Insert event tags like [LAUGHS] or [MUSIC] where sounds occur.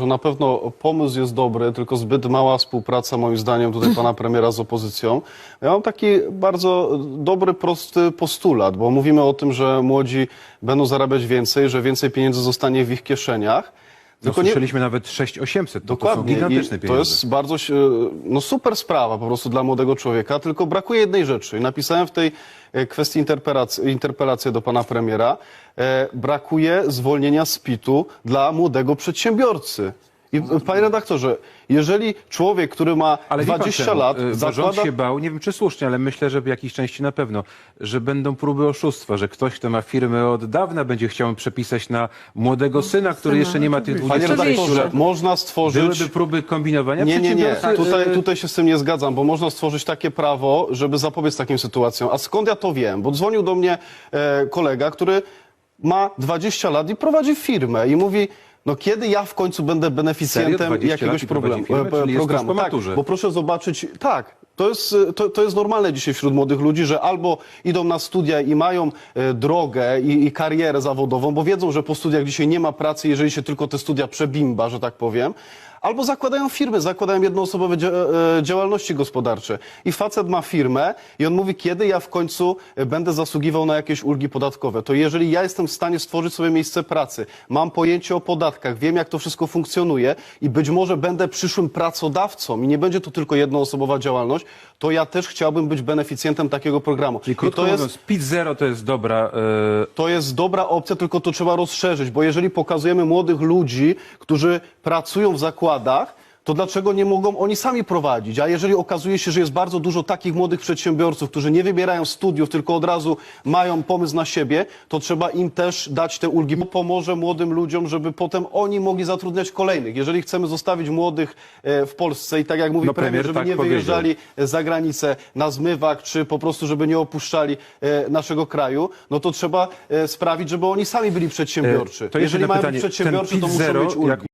że na pewno pomysł jest dobry, tylko zbyt mała współpraca moim zdaniem tutaj pana [LAUGHS] premiera z opozycją. Ja mam taki bardzo dobry, prosty postulat, bo mówimy o tym, że młodzi będą zarabiać więcej, że więcej pieniędzy zostanie w ich kieszeniach. No, Tylko nie, słyszeliśmy nawet 6800. To, to są Dokładnie. gigantyczne I pieniądze. To jest bardzo się- no super sprawa po prostu dla młodego człowieka, tylko brakuje jednej rzeczy. I napisałem w tej e, kwestii interpelacji, interpelację do pana premiera. E, brakuje zwolnienia z PIT-u dla młodego przedsiębiorcy. I e, panie redaktorze, jeżeli człowiek, który ma Ale wie pan 20 czemu? lat, Y, bo zakłada... Rząd się bał, nie wiem czy słusznie, ale myślę, że w jakiejś części na pewno, że będą próby oszustwa, że ktoś, kto ma firmę od dawna, będzie chciał przepisać na młodego syna, który jeszcze nie ma tych Panie 26 redaktorze, lat. można stworzyć... Byłyby próby kombinowania. Nie, nie, nie. Tutaj, y, tutaj się z tym nie zgadzam, bo można stworzyć takie prawo, żeby zapobiec takim sytuacjom. A skąd ja to wiem? Bo dzwonił do mnie e, kolega, który ma 20 lat i prowadzi firmę i mówi, no kiedy ja w końcu będę beneficjentem 20 lat jakiegoś problemu, e, programu. Tak, bo proszę zobaczyć, tak, to jest, e, to, to jest normalne dzisiaj wśród młodych ludzi, że albo idą na studia i mają e, drogę i, i karierę zawodową, bo wiedzą, że po studiach dzisiaj nie ma pracy, jeżeli się tylko te studia przebimba, że tak powiem, albo zakładają firmy, zakładają jednoosobowe dzia e, działalności gospodarcze. I facet ma firmę i on mówi, kiedy ja w końcu e, będę zasługiwał na jakieś ulgi podatkowe. To jeżeli ja jestem w stanie stworzyć sobie miejsce pracy, mam pojęcie o podatkach, wiem jak to wszystko funkcjonuje i być może będę przyszłym pracodawcą i nie będzie to tylko jednoosobowa działalność, to ja też chciałbym być beneficjentem takiego programu. Czyli I krótko to jest mówiąc, PIT zero to jest dobra... y, to jest dobra opcja, tylko to trzeba rozszerzyć, bo jeżeli pokazujemy młodych ludzi, którzy pracują w zakładach, to dlaczego nie mogą oni sami prowadzić? A jeżeli okazuje się, że jest bardzo dużo takich młodych przedsiębiorców, którzy nie wybierają studiów, tylko od razu mają pomysł na siebie, to trzeba im też dać te ulgi. Bo Pomoże młodym ludziom, żeby potem oni mogli zatrudniać kolejnych. Jeżeli chcemy zostawić młodych e, w Polsce i tak jak mówi No, premier, premier żeby tak nie powiedział. wyjeżdżali za granicę na zmywak, czy po prostu, żeby nie opuszczali e, naszego kraju, no to trzeba e, sprawić, żeby oni sami byli przedsiębiorczy. to Jeżeli mają pytanie. być przedsiębiorczy, to muszą zero, mieć ulgi.